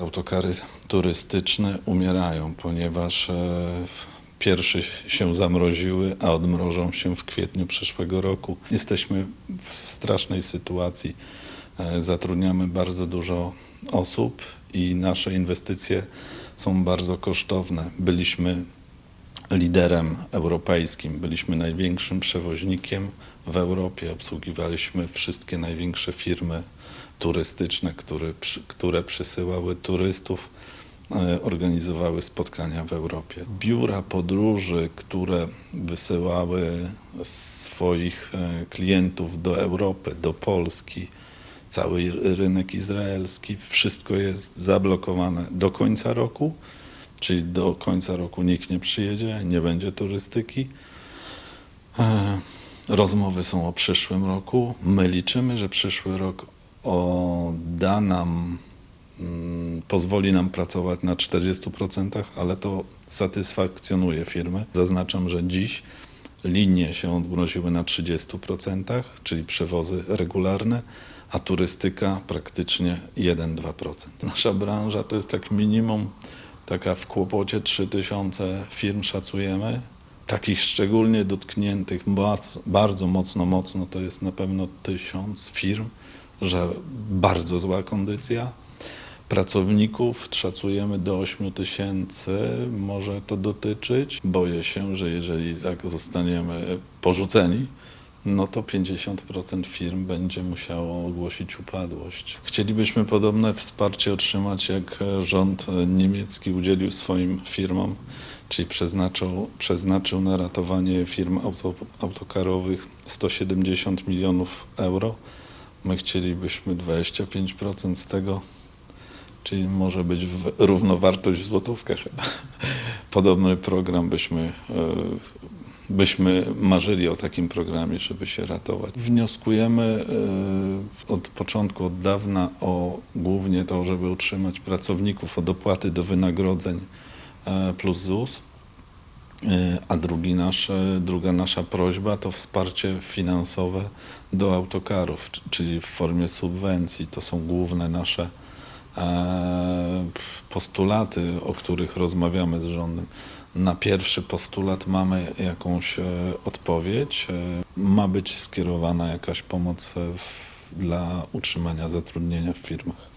Autokary turystyczne umierają, ponieważ e, pierwsze się zamroziły, a odmrożą się w kwietniu przyszłego roku. Jesteśmy w strasznej sytuacji. E, Zatrudniamy bardzo dużo osób i nasze inwestycje są bardzo kosztowne. Byliśmy liderem europejskim, byliśmy największym przewoźnikiem w Europie, obsługiwaliśmy wszystkie największe firmy turystyczne, które, które przysyłały turystów, e, organizowały spotkania w Europie. Biura podróży, które wysyłały swoich e, klientów do Europy, do Polski, cały rynek izraelski, wszystko jest zablokowane do końca roku, czyli do końca roku nikt nie przyjedzie, nie będzie turystyki. E, Rozmowy są o przyszłym roku. My liczymy, że przyszły rok da nam, mm, pozwoli nam pracować na 40%, ale to satysfakcjonuje firmy. Zaznaczam, że dziś linie się odmroziły na 30%, czyli przewozy regularne, a turystyka praktycznie 1-2%. Nasza branża to jest tak minimum taka w kłopocie 3000 firm szacujemy. Takich szczególnie dotkniętych bac- bardzo mocno, mocno to jest na pewno tysiąc firm, że bardzo zła kondycja. Pracowników szacujemy do 8 tysięcy, może to dotyczyć. Boję się, że jeżeli tak zostaniemy porzuceni, no to 50% firm będzie musiało ogłosić upadłość. Chcielibyśmy podobne wsparcie otrzymać, jak rząd niemiecki udzielił swoim firmom, czyli przeznaczył, przeznaczył na ratowanie firm auto, autokarowych 170 milionów euro. My chcielibyśmy 25% z tego, czyli może być równowartość w złotówkach. Podobny program byśmy, e, byśmy marzyli o takim programie, żeby się ratować. Wnioskujemy e, od początku, od dawna o głównie to, żeby utrzymać pracowników, o dopłaty do wynagrodzeń e, plus ZUS. E, A drugi nasz, druga nasza prośba to wsparcie finansowe do autokarów, czyli w formie subwencji. To są główne nasze postulaty, o których rozmawiamy z rządem. Na pierwszy postulat mamy jakąś e, odpowiedź. E, Ma być skierowana jakaś pomoc e, w, dla utrzymania zatrudnienia w firmach.